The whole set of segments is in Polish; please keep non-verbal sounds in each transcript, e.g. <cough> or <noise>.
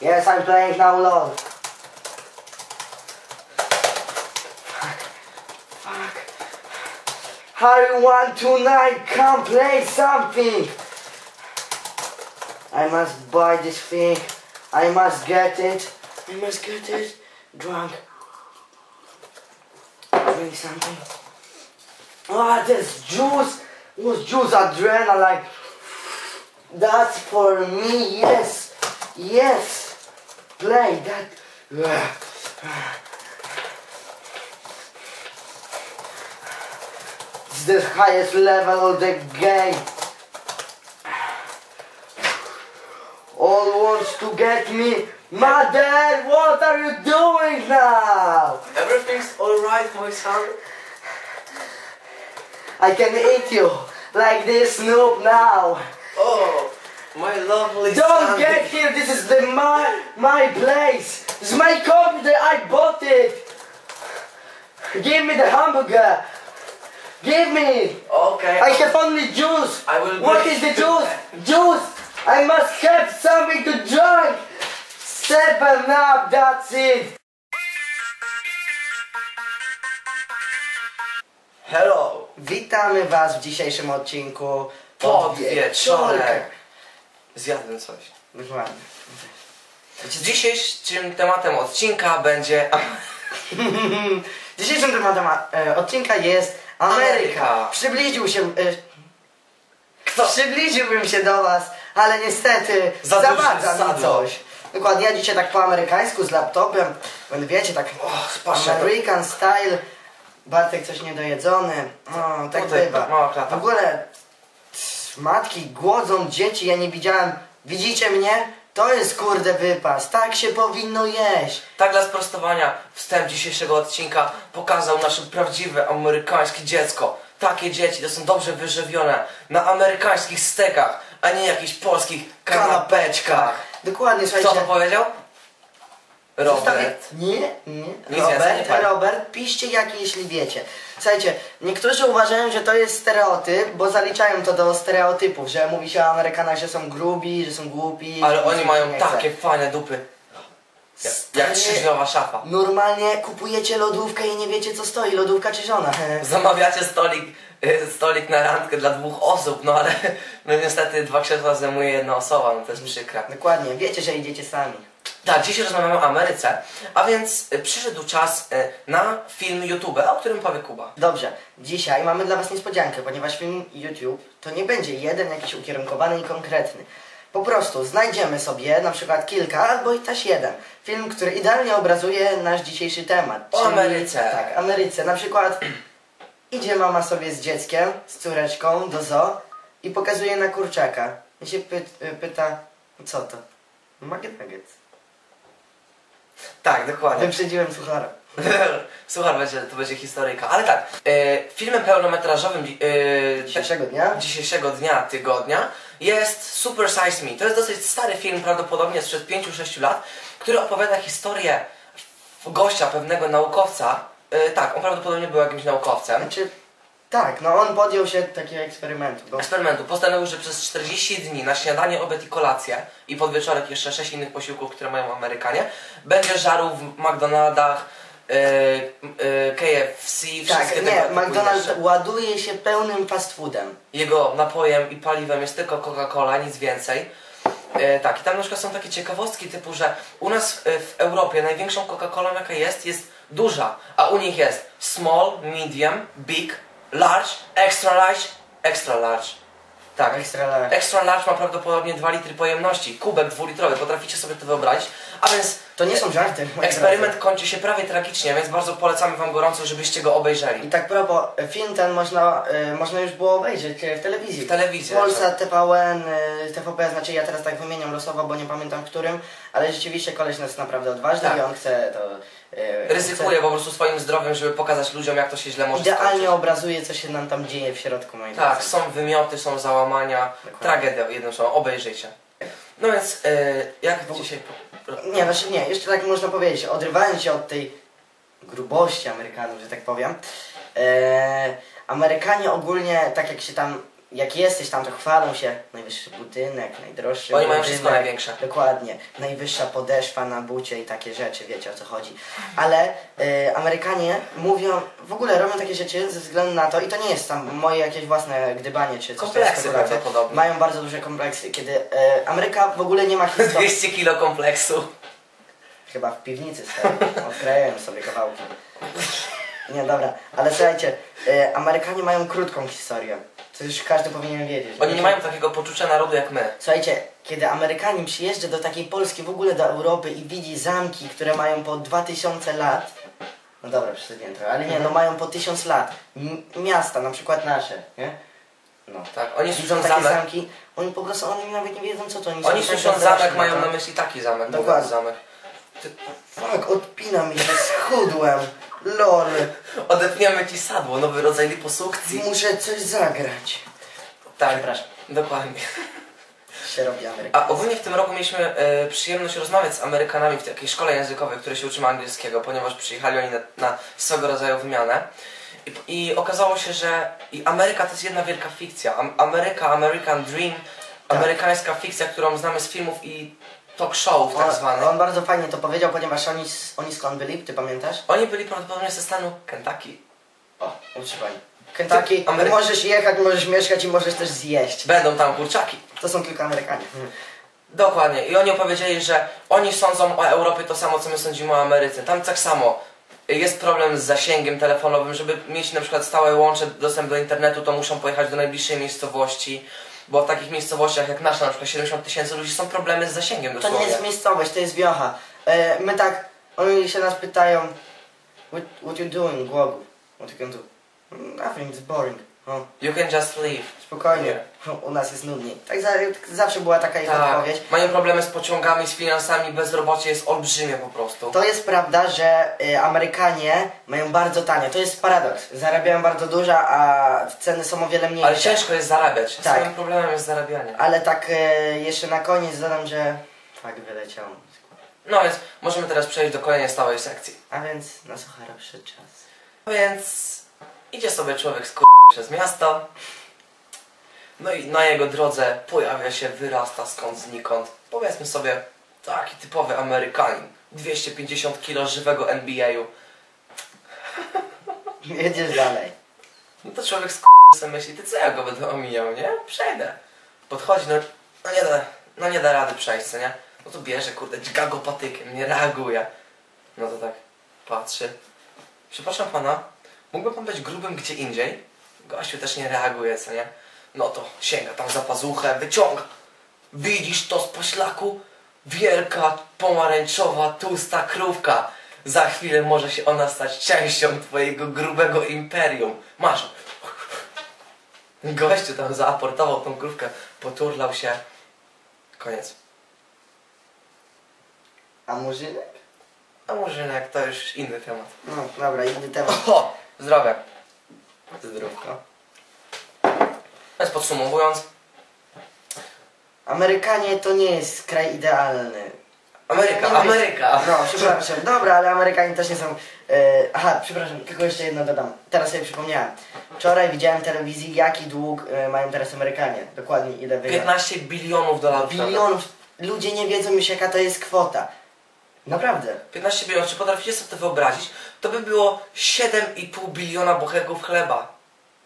Yes, I'm playing now LOL. Fuck. I want tonight, come play something. I must buy this thing. I must get it. I must get it. Drunk. Drink something. Ah, this juice. Was juice adrenaline. That's for me. Yes. Yes. Play that. It's the highest level of the game. All wants to get me. Mother, what are you doing now? Everything's alright, my son. I can eat you like this noob now. Oh, my lovely Don't son. get here. This is the my my place. This is my computer. I bought it. Give me the hamburger. Give me. Okay. I have only juice. I will What is the juice? Juice. I must have something to drink. Seven up. That's it. Hello. Witamy Was w dzisiejszym odcinku Podwieczorek. Zjadłem coś. Dokładnie. Dzisiejszym tematem odcinka będzie <laughs> Dzisiejszym tematem e, odcinka jest Ameryka. Ameryka. Przybliżył się. E, Kto? Przybliżyłbym się do Was, ale niestety Za zawadza mi coś. Dokładnie, ja dzisiaj tak po amerykańsku z laptopem, będę wiecie, tak O, spaszę. American style, Bartek coś niedojedzony, o, tak Tutaj bywa. klata. W ogóle matki głodzą dzieci, ja nie widziałem, widzicie mnie? To jest kurde wypas, tak się powinno jeść. Tak dla sprostowania wstęp dzisiejszego odcinka pokazał nasze prawdziwe amerykańskie dziecko. Takie dzieci to są dobrze wyżywione na amerykańskich stekach, a nie jakichś polskich kanapeczkach. Dokładnie, Kto słuchajcie. to powiedział? Robert. Nie, nie. Robert. Robert, piszcie jakie jeśli wiecie. Słuchajcie, niektórzy uważają, że to jest stereotyp, bo zaliczają to do stereotypów, że mówi się o Amerykanach, że są grubi, że są głupi. Ale że oni mają takie fajne dupy. Jak, Stary, jak szafa. Normalnie kupujecie lodówkę i nie wiecie co stoi, lodówka czy żona. <laughs> Zamawiacie stolik, y, stolik na randkę dla dwóch osób, no ale <laughs> no niestety dwa krzesła zajmuje jedna osoba, no to jest przykre. Dokładnie, wiecie, że idziecie sami. Tak, dzisiaj rozmawiamy o Ameryce, a więc y, przyszedł czas y, na film YouTube, o którym powie Kuba. Dobrze, dzisiaj mamy dla Was niespodziankę, ponieważ film YouTube to nie będzie jeden jakiś ukierunkowany i konkretny. Po prostu znajdziemy sobie na przykład kilka albo i też jeden film, który idealnie obrazuje nasz dzisiejszy temat. O Ameryce. Tak, Ameryce. Na przykład idzie mama sobie z dzieckiem, z córeczką do zoo i pokazuje na kurczaka. I się py pyta, co to? McNuggets. Tak, dokładnie. Wyprzedziłem suchara. <laughs> Słuchaj, będzie, to będzie historyjka. Ale tak, y, filmem pełnometrażowym y, Dzisiejszego dnia? dzisiejszego dnia, tygodnia jest Super Size Me. To jest dosyć stary film, prawdopodobnie sprzed 5-6 lat, który opowiada historię gościa, pewnego naukowca. Y, tak, on prawdopodobnie był jakimś naukowcem. Znaczy, tak, no on podjął się takiego eksperymentu. Bo Eksperymentu. Postanowił, że przez 40 dni na śniadanie, obiad i kolację i podwieczorek jeszcze 6 innych posiłków, które mają Amerykanie, będzie żarł w McDonaldach, y, y, KFC, Tak, wszystkie nie, tego typu McDonald's rzeczy. ładuje się pełnym fast foodem. Jego napojem i paliwem jest tylko Coca-Cola, nic więcej. E, tak, i tam na przykład są takie ciekawostki typu, że u nas e, w Europie największą Coca-Colą jaka jest, jest duża, a u nich jest small, medium, big, large, extra large, extra large. Tak. Extra large. Extra large ma prawdopodobnie 2 litry pojemności, kubek dwulitrowy, potraficie sobie to wyobrazić, a więc To nie są żarty. eksperyment drodzy. kończy się prawie tragicznie, więc bardzo polecamy wam gorąco, żebyście go obejrzeli. I tak propos, film ten można, y, można już było obejrzeć y, w telewizji. W telewizji, Polsa, tak. TVN, y, TVP, znaczy ja teraz tak wymieniam losowo, bo nie pamiętam w którym, ale rzeczywiście koleś jest naprawdę odważny Tak. i on chce to... y, Ryzykuje po prostu swoim zdrowiem, żeby pokazać ludziom, jak to się źle może Idealnie skończyć. obrazuje, co się nam tam dzieje w środku, moi Tak, są wymioty, są załamania, Dokładnie. tragedia jednym słowem, obejrzyjcie. No więc, yy, jak dzisiaj... Nie, znaczy nie, jeszcze tak można powiedzieć, odrywając się od tej grubości Amerykanów, że tak powiem, e, Amerykanie ogólnie, tak jak się tam jak jesteś tam, to chwalą się najwyższy budynek, najdroższy Oni mają budynek. wszystko największe. Dokładnie. Najwyższa podeszwa na bucie i takie rzeczy, wiecie o co chodzi. Ale y, Amerykanie mówią, w ogóle robią takie rzeczy ze względu na to, i to nie jest tam moje jakieś własne gdybanie czy coś, Kompleksy prawdopodobnie. Mają bardzo duże kompleksy, kiedy y, Ameryka w ogóle nie ma historii. 200 kilo kompleksu. Chyba w piwnicy stoi. Odkrajałem sobie kawałki. Nie, dobra, ale słuchajcie, y, Amerykanie mają krótką historię. To już każdy powinien wiedzieć. Oni nie mają takiego poczucia narodu jak my. Słuchajcie, kiedy Amerykanin przyjeżdża do takiej Polski, w ogóle do Europy i widzi zamki, które mają po 2000 lat, no dobra, przesadziłem trochę, ale nie, no mają po 1000 lat, M- miasta, na przykład nasze, nie? No. Tak, oni Widzą takie zamek. zamki, oni po prostu, oni nawet nie wiedzą co to, oni, Oni tak słyszą zazdrośni zamek, mają to. na myśli taki zamek. Dokładnie. zamek. Fuck, odpina mi się, schudłem, lol, Odepniemy ci sadło, nowy rodzaj liposukcji. muszę coś zagrać. Tak, Przepraszam. dokładnie. Się robi Ameryka. A ogólnie w tym roku mieliśmy e, przyjemność rozmawiać z Amerykanami w takiej szkole językowej, której się uczymy angielskiego, ponieważ przyjechali oni na, na swego rodzaju wymianę. I, I okazało się, że Ameryka to jest jedna wielka fikcja. Am, Ameryka, American Dream, Tak. amerykańska fikcja, którą znamy z filmów i talk showów tak zwanych. on bardzo fajnie to powiedział, ponieważ oni, oni skąd byli, ty pamiętasz? Oni byli prawdopodobnie ze stanu Kentucky. O, pani. Kentucky, Amery- możesz jechać, możesz mieszkać i możesz też zjeść. Będą tam kurczaki. To są tylko Amerykanie. Dokładnie. I oni opowiedzieli, że oni sądzą o Europie to samo, co my sądzimy o Ameryce. Tam tak samo. Jest problem z zasięgiem telefonowym, żeby mieć na przykład stałe łącze, dostęp do internetu, to muszą pojechać do najbliższej miejscowości, bo w takich miejscowościach jak nasza, na przykład 70 tysięcy ludzi, są problemy z zasięgiem To dosłownie. nie jest miejscowość, to jest wiocha. E, my tak, oni się nas pytają, what, what you doing, Głogu? What you can do? "Mm, Nothing, it's boring. O, You can just leave. spokojnie, u nas jest nudniej. Tak, za, tak zawsze była taka ich Tak. odpowiedź. Mają problemy z pociągami, z finansami, bezrobocie jest olbrzymie po prostu. To jest prawda, że y, Amerykanie mają bardzo tanie. To jest paradoks. Zarabiają bardzo dużo, a ceny są o wiele mniejsze. Ale ciężko jest zarabiać. Tak. Samym problemem jest zarabianie. Ale tak e, jeszcze na koniec dodam, że fakt wyleciał. No więc możemy teraz przejść do kolejnej stałej sekcji. A więc na Suchara przyszedł czas. Więc idzie sobie człowiek z kur... przez miasto. No i na jego drodze pojawia się, wyrasta skąd znikąd. Powiedzmy sobie, taki typowy Amerykanin. 250 kg żywego NBA-u. <laughs> Jedziesz dalej. No to człowiek z sobie myśli, ty co ja go będę omijał, nie? Przejdę. Podchodzi, no, no nie da, no nie da rady przejść, co nie? No to bierze, kurde, dźga go patykiem, nie reaguje. No to tak patrzy. Przepraszam pana, mógłby pan być grubym gdzie indziej? Gościu też nie reaguje, co nie? No to sięga tam za pazuchę, wyciąga. Widzisz to z poślaku? Wielka, pomarańczowa, tłusta krówka. Za chwilę może się ona stać częścią twojego grubego imperium. Masz. Gościu tam zaaportował tą krówkę, poturlał się. Koniec. A murzynek? A murzynek to już inny temat. No dobra, inny temat. O, zdrowie. Zdrówko. Więc podsumowując, Amerykanie to nie jest kraj idealny. Ameryka, Nie- Ameryka. No, przepraszam. Dobra, ale Amerykanie też nie są... E, aha, przepraszam, tylko jeszcze jedno dodam. Teraz sobie przypomniałem. Wczoraj widziałem w telewizji, jaki dług e, mają teraz Amerykanie. Dokładnie ile wygrał. 15 bilionów dolarów. Bilionów. Ludzie nie wiedzą już jaka to jest kwota. Naprawdę. 15 bilionów, czy potraficie sobie to wyobrazić? To by było 7,5 biliona bocheków chleba.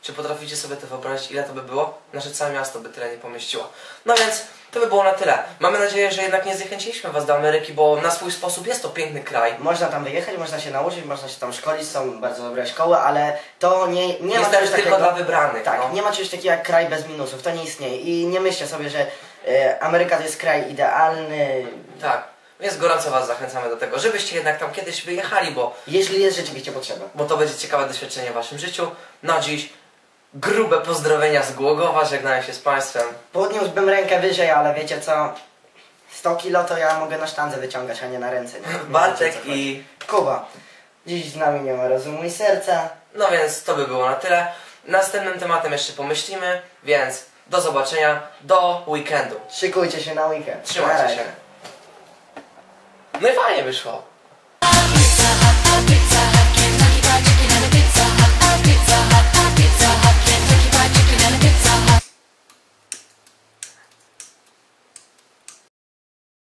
Czy potraficie sobie to wyobrazić, ile to by było? Nasze całe miasto by tyle nie pomieściło. No więc to by było na tyle. Mamy nadzieję, że jednak nie zniechęciliśmy Was do Ameryki, bo na swój sposób jest to piękny kraj. Można tam wyjechać, można się nauczyć, można się tam szkolić, są bardzo dobre szkoły, ale to nie, nie ma Jest czegoś też tylko takiego... dla wybranych. Tak, no. nie ma czegoś takiego jak kraj bez minusów, to nie istnieje. I nie myślcie sobie, że e, Ameryka to jest kraj idealny, Tak. Więc gorąco Was zachęcamy do tego, żebyście jednak tam kiedyś wyjechali, bo, jeśli jest rzeczywiście potrzeba. bo to będzie ciekawe doświadczenie w Waszym życiu. Na dziś grube pozdrowienia z Głogowa, żegnają się z Państwem. Podniósłbym rękę wyżej, ale wiecie co? 100 kilo to ja mogę na sztandze wyciągać, a nie na ręce. <laughs> Nie? Nie Bartek chodzi. i Kuba. Dziś z nami nie ma rozumu i serca. No więc to by było na tyle. Następnym tematem jeszcze pomyślimy, więc do zobaczenia do weekendu. Szykujcie się na weekend. Trzymajcie się. No i fajnie wyszło.